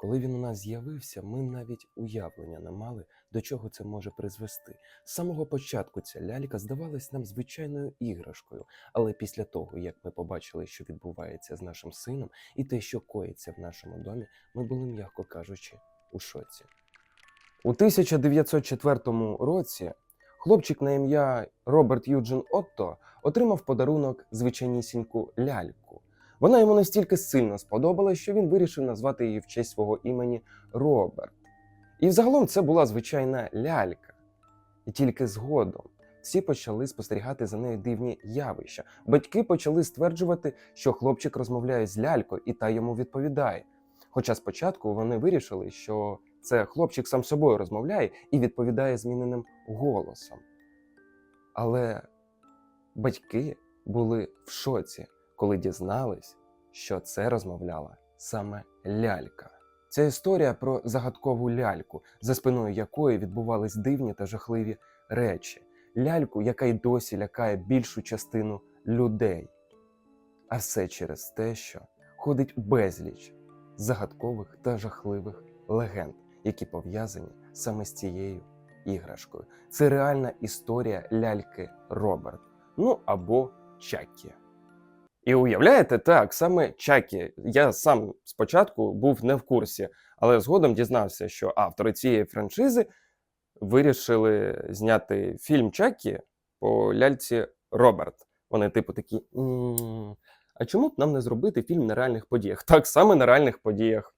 Коли він у нас з'явився, ми навіть уявлення не мали, до чого це може призвести. З самого початку ця лялька здавалась нам звичайною іграшкою, але після того, як ми побачили, що відбувається з нашим сином, і те, що коїться в нашому домі, ми були, м'яко кажучи, у шоці. У 1904 році хлопчик на ім'я Роберт Юджин Отто отримав подарунок звичайнісіньку ляльку. Вона йому настільки сильно сподобалась, що він вирішив назвати її в честь свого імені Роберт. І взагалом це була звичайна лялька. І тільки згодом всі почали спостерігати за нею дивні явища. Батьки почали стверджувати, що хлопчик розмовляє з лялькою і та йому відповідає. Хоча спочатку вони вирішили, що це хлопчик сам собою розмовляє і відповідає зміненим голосом. Але батьки були в шоці, коли дізнались, що це розмовляла саме лялька. Ця історія про загадкову ляльку, за спиною якої відбувались дивні та жахливі речі. Ляльку, яка й досі лякає більшу частину людей. А все через те, що ходить безліч загадкових та жахливих легенд, які пов'язані саме з цією іграшкою. Це реальна історія ляльки Роберт, ну або Чакі. І уявляєте, так, саме Чакі. Я сам спочатку був не в курсі, але згодом дізнався, що автори цієї франшизи вирішили зняти фільм Чакі по ляльці Роберт. Вони, типу, такі. А чому б нам не зробити фільм на реальних подіях? Так саме на реальних подіях.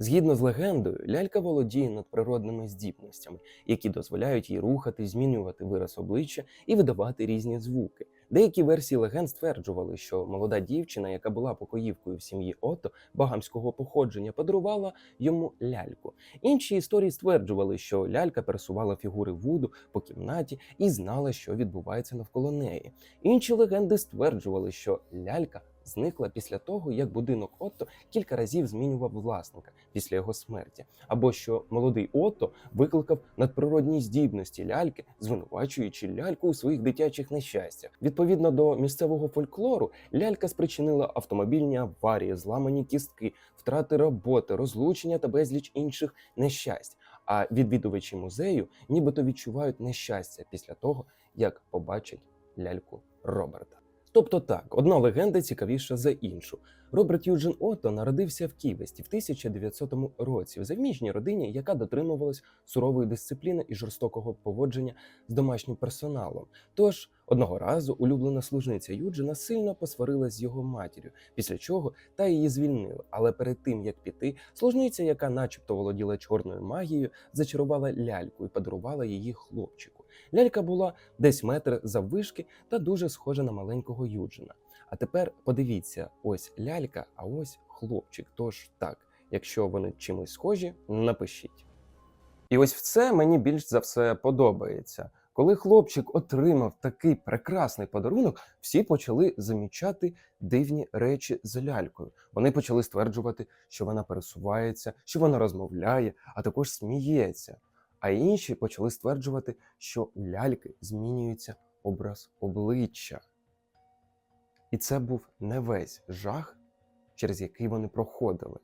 Згідно з легендою, лялька володіє надприродними здібностями, які дозволяють їй рухати, змінювати вираз обличчя і видавати різні звуки. Деякі версії легенд стверджували, що молода дівчина, яка була покоївкою в сім'ї Отто, багамського походження, подарувала йому ляльку. Інші історії стверджували, що лялька пересувала фігури Вуду по кімнаті і знала, що відбувається навколо неї. Інші легенди стверджували, що лялька зникла після того, як будинок Отто кілька разів змінював власника після його смерті, або що молодий Отто викликав надприродні здібності ляльки, звинувачуючи ляльку у своїх дитячих нещастях. Відповідно до місцевого фольклору, лялька спричинила автомобільні аварії, зламані кістки, втрати роботи, розлучення та безліч інших нещасть. А відвідувачі музею нібито відчувають нещастя після того, як побачать ляльку Роберта. Тобто так, одна легенда цікавіша за іншу. Роберт Юджин Отто народився в Ківесті в 1900 році в заміжній родині, яка дотримувалась сурової дисципліни і жорстокого поводження з домашнім персоналом. Тож одного разу улюблена служниця Юджина сильно посварилась з його матір'ю, після чого та її звільнили. Але перед тим як піти, служниця, яка, начебто, володіла чорною магією, зачарувала ляльку і подарувала її хлопчику. Лялька була десь метр заввишки та дуже схожа на маленького Юджина. А тепер подивіться: ось лялька, а ось хлопчик. Тож так, якщо вони чимось схожі, напишіть. І ось в це мені більш за все подобається. Коли хлопчик отримав такий прекрасний подарунок, всі почали замічати дивні речі з лялькою. Вони почали стверджувати, що вона пересувається, що вона розмовляє, а також сміється. А інші почали стверджувати, що у ляльки змінюється образ обличчя. І це був не весь жах, через який вони проходили.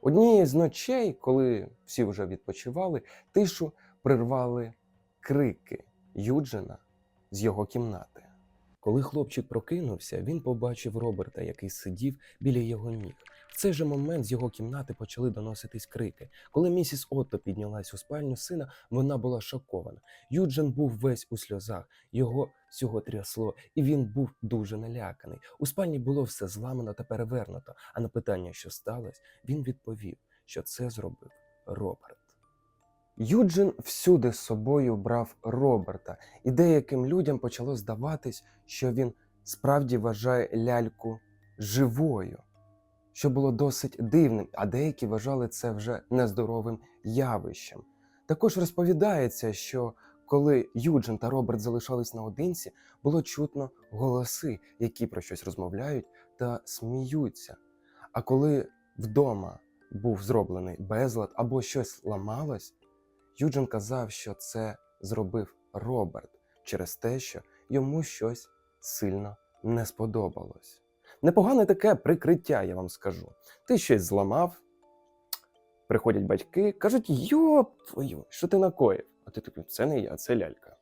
Однієї з ночей, коли всі вже відпочивали, тишу прервали крики Юджина з його кімнати. Коли хлопчик прокинувся, він побачив Роберта, який сидів біля його ніг. В цей же момент з його кімнати почали доноситись крики. Коли місіс Отто піднялась у спальню сина, вона була шокована. Юджин був весь у сльозах, його всього трясло, і він був дуже наляканий. У спальні було все зламано та перевернуто. А на питання, що сталося, він відповів, що це зробив Роберт. Юджин всюди з собою брав Роберта, і деяким людям почало здаватись, що він справді вважає ляльку живою, що було досить дивним, а деякі вважали це вже нездоровим явищем. Також розповідається, що коли Юджин та Роберт залишались наодинці, було чутно голоси, які про щось розмовляють та сміються. А коли вдома був зроблений безлад або щось ламалось, Юджин казав, що це зробив Роберт через те, що йому щось сильно не сподобалось. Непогане таке прикриття, я вам скажу. Ти щось зламав, Приходять батьки, кажуть: йоп твою, що ти накоїв? А ти такий, це не я, це лялька.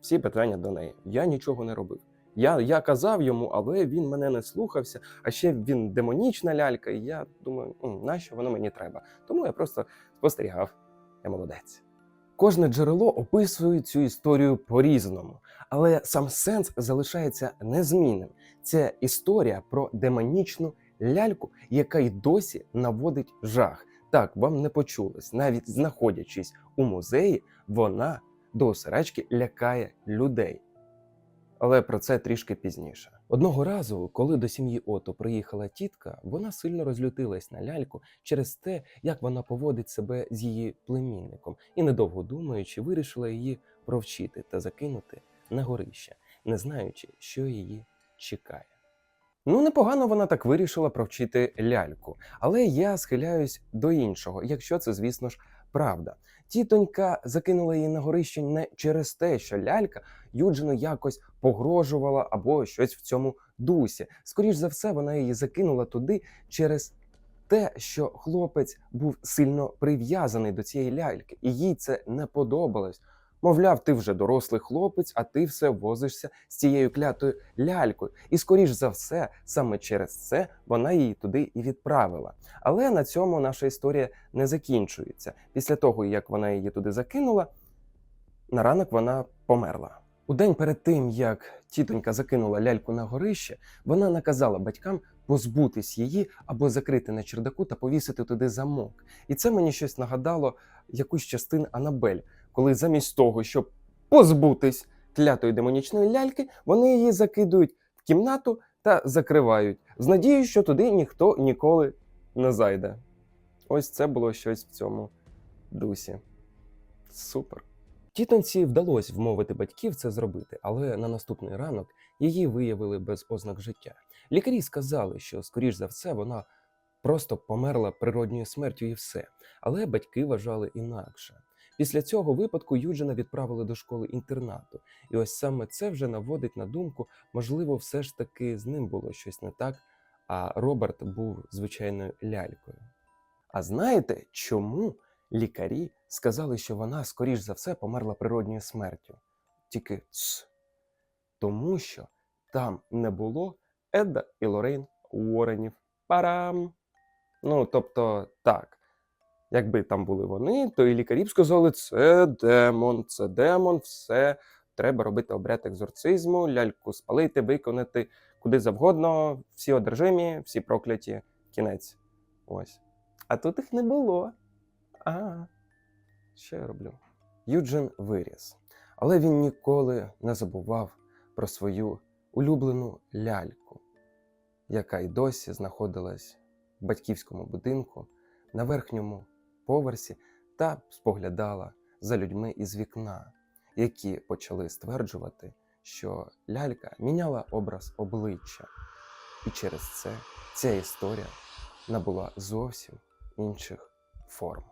Всі питання до неї. Я нічого не робив. Я, я казав йому, але він мене не слухався. А ще він демонічна лялька, і я думаю, нащо воно мені треба? Тому я просто спостерігав. Я молодець. Кожне джерело описує цю історію по-різному, але сам сенс залишається незмінним. Це історія про демонічну ляльку, яка й досі наводить жах. Так, вам не почулось. Навіть знаходячись у музеї, вона до осеречки лякає людей. Але про це трішки пізніше. Одного разу, коли до сім'ї Ото приїхала тітка, вона сильно розлютилась на ляльку через те, як вона поводить себе з її племінником, і, недовго думаючи, вирішила її провчити та закинути на горище, не знаючи, що її чекає. Ну, непогано вона так вирішила провчити ляльку, але я схиляюсь до іншого, якщо це, звісно ж, правда. Тітонька закинула її на горище не через те, що лялька Юджину якось погрожувала або щось в цьому дусі. Скоріш за все, вона її закинула туди через те, що хлопець був сильно прив'язаний до цієї ляльки, і їй це не подобалось. Мовляв, ти вже дорослий хлопець, а ти все возишся з цією клятою лялькою. І скоріш за все, саме через це вона її туди і відправила. Але на цьому наша історія не закінчується. Після того, як вона її туди закинула, на ранок вона померла. У день перед тим, як тітонька закинула ляльку на горище, вона наказала батькам позбутись її або закрити на чердаку та повісити туди замок. І це мені щось нагадало якусь частину Анабель, коли замість того, щоб позбутись клятої демонічної ляльки, вони її закидують в кімнату та закривають з надією, що туди ніхто ніколи не зайде. Ось це було щось в цьому дусі. Супер. Тітонці вдалося вмовити батьків це зробити, але на наступний ранок її виявили без ознак життя. Лікарі сказали, що, скоріш за все, вона просто померла природньою смертю і все. Але батьки вважали інакше. Після цього випадку Юджина відправили до школи інтернату, і ось саме це вже наводить на думку, можливо, все ж таки з ним було щось не так, а Роберт був звичайною лялькою. А знаєте, чому лікарі сказали, що вона, скоріш за все, померла природньою смертю? Тільки ц. Тому що там не було Едда і Лорейн Уорренів. Парам! Ну, тобто, так. Якби там були вони, то і лікарі б сказали, це демон, це демон, все, треба робити обряд екзорцизму, ляльку спалити, виконати куди завгодно, всі одержимі, всі прокляті, кінець. Ось. А тут їх не було. А, що я роблю? Юджин виріс, але він ніколи не забував про свою улюблену ляльку, яка й досі знаходилась в батьківському будинку на верхньому поверсі та споглядала за людьми із вікна, які почали стверджувати, що лялька міняла образ обличчя, і через це ця історія набула зовсім інших форм.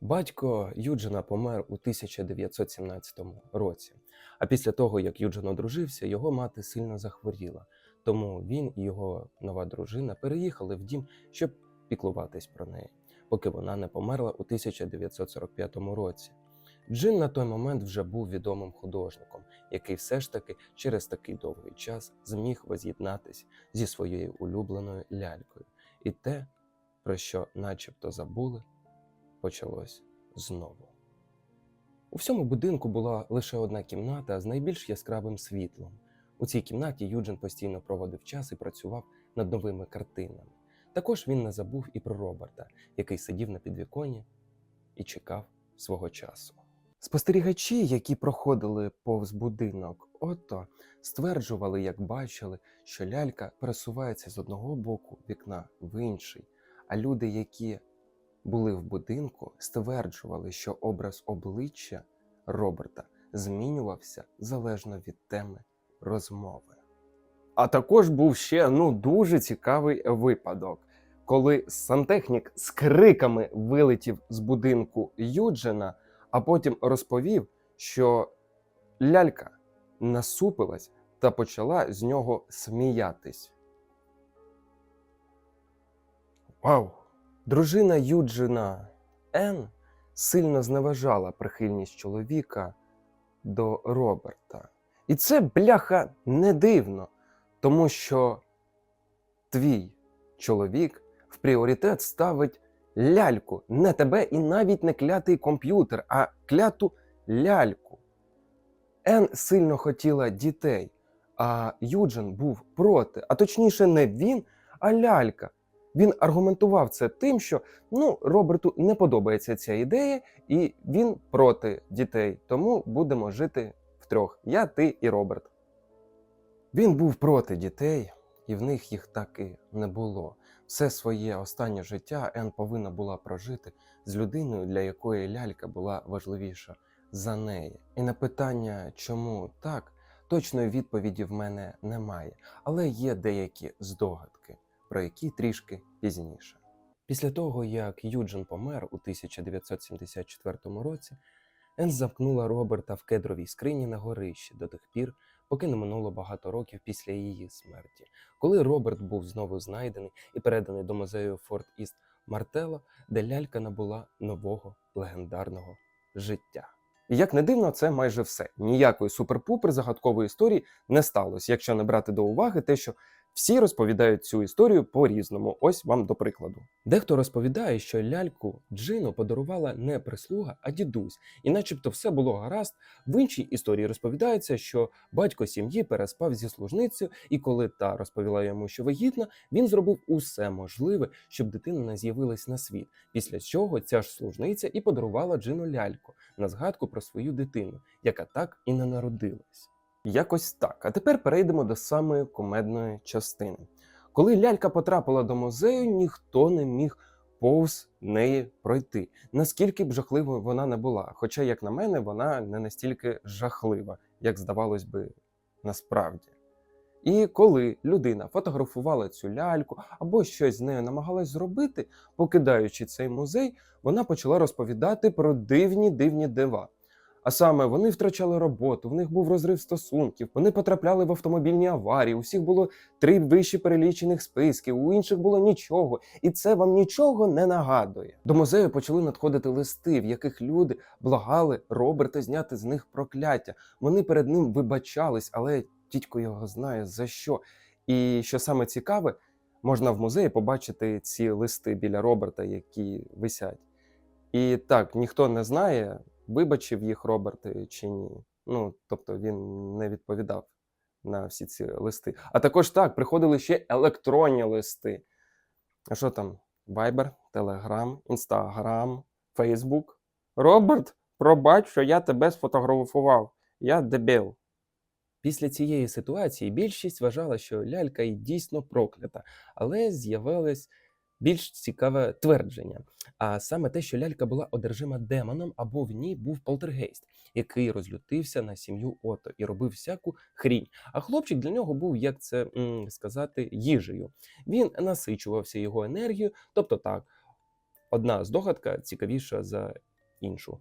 Батько Юджина помер у 1917 році. А після того, як Юджин одружився, його мати сильно захворіла. Тому він і його нова дружина переїхали в дім, щоб піклуватись про неї, поки вона не померла у 1945 році. Джин на той момент вже був відомим художником, який все ж таки через такий довгий час зміг воз'єднатись зі своєю улюбленою лялькою. І те, про що начебто забули, почалось знову. У всьому будинку була лише одна кімната з найбільш яскравим світлом. У цій кімнаті Юджин постійно проводив час і працював над новими картинами. Також він не забув і про Роберта, який сидів на підвіконі і чекав свого часу. Спостерігачі, які проходили повз будинок, ото стверджували, як бачили, що лялька пересувається з одного боку вікна в інший, а люди, які були в будинку, стверджували, що образ обличчя Роберта змінювався залежно від теми розмови. А також був ще ну дуже цікавий випадок, коли сантехнік з криками вилетів з будинку Юджина, а потім розповів, що лялька насупилась та почала з нього сміятись. Вау! Дружина Юджина Ен сильно зневажала прихильність чоловіка до Роберта. І це, бляха, не дивно, тому що твій чоловік в пріоритет ставить ляльку, не тебе і навіть не клятий комп'ютер, а кляту ляльку. Ен сильно хотіла дітей, а Юджин був проти. А точніше, не він, а лялька. Він аргументував це тим, що ну, Роберту не подобається ця ідея, і він проти дітей. Тому будемо жити втрьох. Я, ти і Роберт. Він був проти дітей, і в них їх так і не було. Все своє останнє життя Ен повинна була прожити з людиною, для якої лялька була важливіша за неї. І на питання, чому так, точної відповіді в мене немає, але є деякі здогадки, про які трішки пізніше. Після того, як Юджин помер у 1974 році, Ен замкнула Роберта в кедровій скрині на горищі до тих пір, поки не минуло багато років після її смерті. Коли Роберт був знову знайдений і переданий до музею Форт Іст Мартело, де лялька набула нового легендарного життя. І як не дивно, це майже все. Ніякої супер-пупер загадкової історії не сталося, якщо не брати до уваги те, що всі розповідають цю історію по-різному. Ось вам до прикладу. Дехто розповідає, що ляльку Джину подарувала не прислуга, а дідусь, і начебто все було гаразд. В іншій історії розповідається, що батько сім'ї переспав зі служницею, і коли та розповіла йому, що вагітна, він зробив усе можливе, щоб дитина не з'явилась на світ. Після чого ця ж служниця і подарувала Джину ляльку на згадку про свою дитину, яка так і не народилась. Якось так. А тепер перейдемо до самої кумедної частини. Коли лялька потрапила до музею, ніхто не міг повз неї пройти. Наскільки б жахливою вона не була. Хоча, як на мене, вона не настільки жахлива, як здавалось би насправді. І коли людина фотографувала цю ляльку або щось з нею намагалась зробити, покидаючи цей музей, вона почала розповідати про дивні дивні дива. А саме вони втрачали роботу, в них був розрив стосунків, вони потрапляли в автомобільні аварії. У всіх було три вищі перелічених списків, у інших було нічого, і це вам нічого не нагадує. До музею почали надходити листи, в яких люди благали Роберта зняти з них прокляття. Вони перед ним вибачались, але тітько його знає за що. І що саме цікаве, можна в музеї побачити ці листи біля Роберта, які висять. І так, ніхто не знає, вибачив їх Роберт чи ні. Ну, тобто він не відповідав на всі ці листи. А також так, приходили ще електронні листи. А що там? Viber, Telegram, Instagram, Facebook. Роберт, пробач, що я тебе сфотографував. Я дебіл. Після цієї ситуації більшість вважала, що лялька і дійсно проклята, але з'явилось більш цікаве твердження. А саме те, що лялька була одержима демоном, або в ній був полтергейст, який розлютився на сім'ю Ото і робив всяку хрінь. А хлопчик для нього був, як це м, сказати, їжею. Він насичувався його енергією, тобто так, одна здогадка цікавіша за іншу.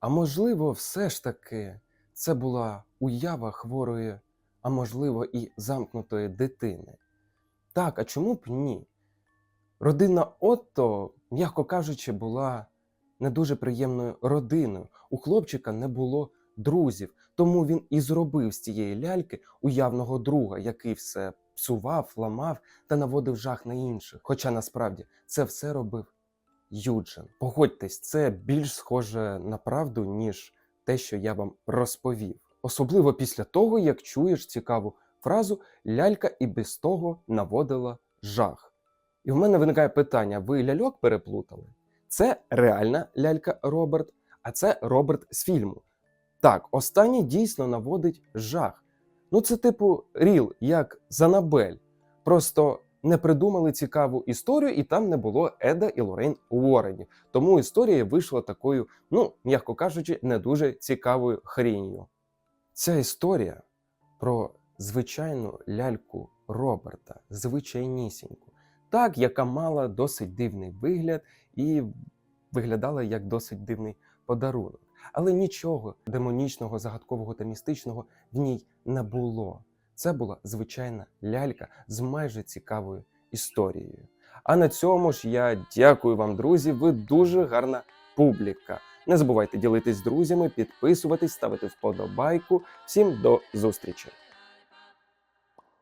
А можливо, все ж таки це була уява хворої, а можливо, і замкнутої дитини. Так, а чому б ні? Родина Отто, м'яко кажучи, була не дуже приємною родиною. У хлопчика не було друзів, тому він і зробив з цієї ляльки уявного друга, який все псував, ламав та наводив жах на інших. Хоча насправді це все робив Юджин. Погодьтесь, це більш схоже на правду, ніж те, що я вам розповів. Особливо після того, як чуєш цікаву фразу лялька і без того наводила жах. І в мене виникає питання: ви ляльок переплутали? Це реальна лялька Роберт, а це Роберт з фільму. Так, останній дійсно наводить жах. Ну, це типу Ріл, як Занабель. Просто не придумали цікаву історію, і там не було Еда і Лорейн Уорренів. Тому історія вийшла такою, ну, м'яко кажучи, не дуже цікавою хрінью. Ця історія про звичайну ляльку Роберта, звичайнісіньку так, яка мала досить дивний вигляд і виглядала як досить дивний подарунок. Але нічого демонічного, загадкового та містичного в ній не було. Це була звичайна лялька з майже цікавою історією. А на цьому ж я дякую вам, друзі. Ви дуже гарна публіка. Не забувайте ділитись з друзями, підписуватись, ставити вподобайку. Всім до зустрічі!